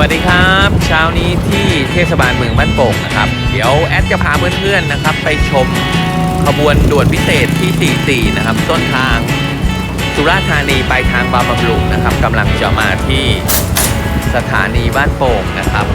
วัสดีครับเช้านี้ที่เทศบาลเมืองบ้านโป่งนะครับ เดี๋ยวแอดจะพาเพื่อนๆนะครับ ไปชมขบวนด่วนพิเศษที่ 44 นะครับ ต้นทางสุราษฎร์ธานีไปทางบางบำรุงนะครับกำลังจะมาที่สถานีบ้านโป่งนะครับ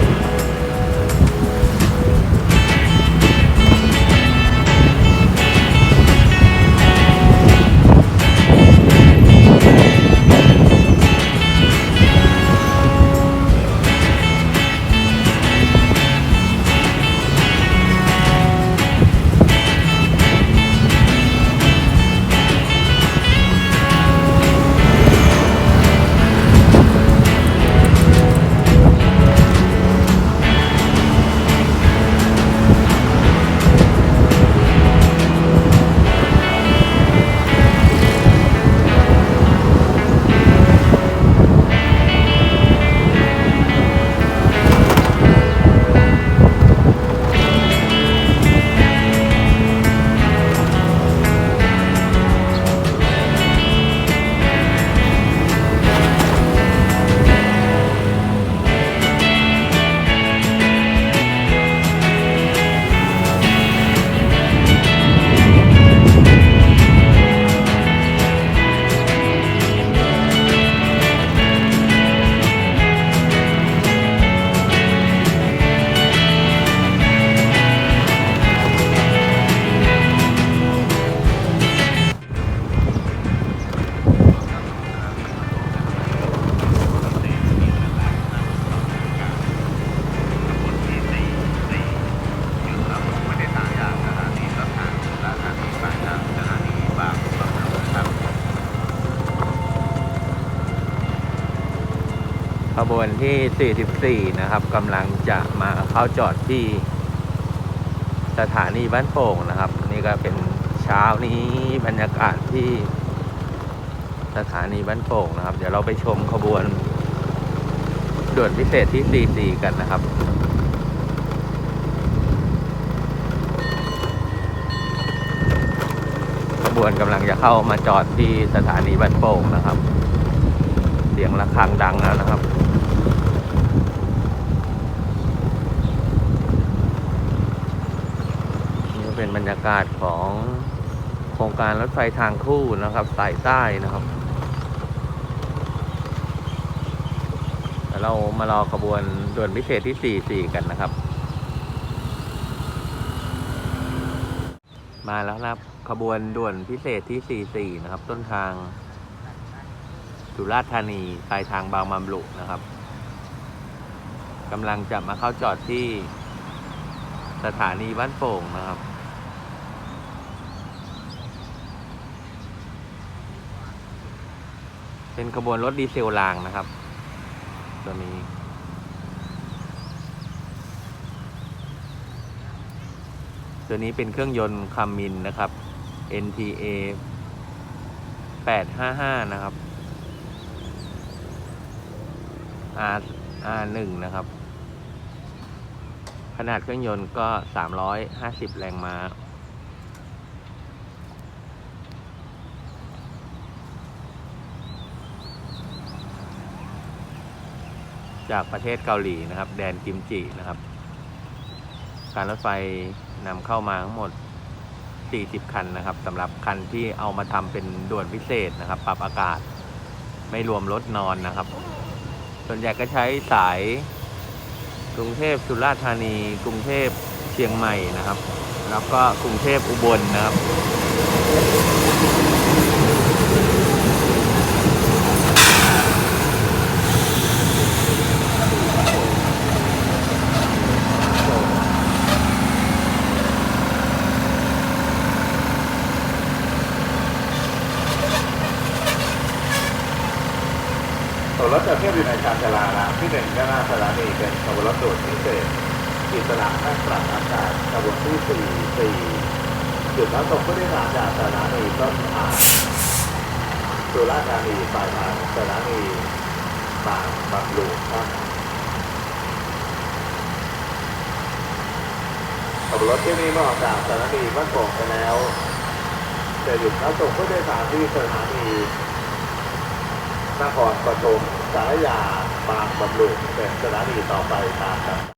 ขบวนที่ 44 นะครับกำลังจะมาเข้าจอดที่สถานีบ้านโป่งนะครับ นี่ก็เป็นเช้านี้บรรยากาศที่สถานีบ้านโป่งนะครับ เดี๋ยวเราไปชมขบวนด่วนพิเศษที่ 44 กันนะครับขบวนกำลังจะเข้ามาจอดที่สถานีบ้านโป่งนะครับ เสียงะระฆังดังแล้วนะครับ นี่ก็เป็นบ รรยากาศของโครงการรถไฟทางคู่นะครับสายใต้นะครับแล้วเรามารอขบวนด่วนพิเศษที่ 44 กันนะครับ มาแล้วนะครับ ขบวนด่วนพิเศษที่ 44 นะครับ ต้นทางสุราษฎร์ธานีปลายทางบางบำรุนะครับกำลังจะมาเข้าจอดที่สถานีบ้านโป่งนะครับ เป็นขบวนรถดีเซลรางนะครับ ตัวนี้ ตัวนี้เป็นเครื่องยนต์คัมมินนะครับ NTA 855 นะครับ R R1 นะครับ ขนาดเครื่องยนต์ก็ 350 แรงม้า จากประเทศเกาหลีนะครับ แดนกิมจินะครับ การรถไฟนำเข้ามาทั้งหมด 40 คันนะครับสำหรับคันที่เอามาทำเป็นด่วนพิเศษนะครับ ปรับอากาศไม่รวมรถนอนนะครับ ส่วนใหญ่ก็ใช้สายกรุงเทพสุราษฎร์ธานี กรุงเทพเชียงใหม่นะครับ แล้วก็กรุงเทพอุบลนะครับ รถจะเทียบอยู่ในชานชาลาละที่หนึ่งด้านหน้าสถานีเป็นขบวนรถด่วนพิเศษอิสระนั่งปรับอากาศขบวนที่สี่สี่จุดรับส่งผู้โดยสารจากสถานีต้นทางสุราษฎร์ธานีปลายทางสถานีบางบางลุงครับขบวนรถที่นี้เมื่อออกจากสถานีบ้านโป่งไปแล้ว จะหยุดรับส่งผู้โดยสารที่สถานี นครปฐมสารยาบางบำรุงเป็นสถานีต่อไปตามลำดับ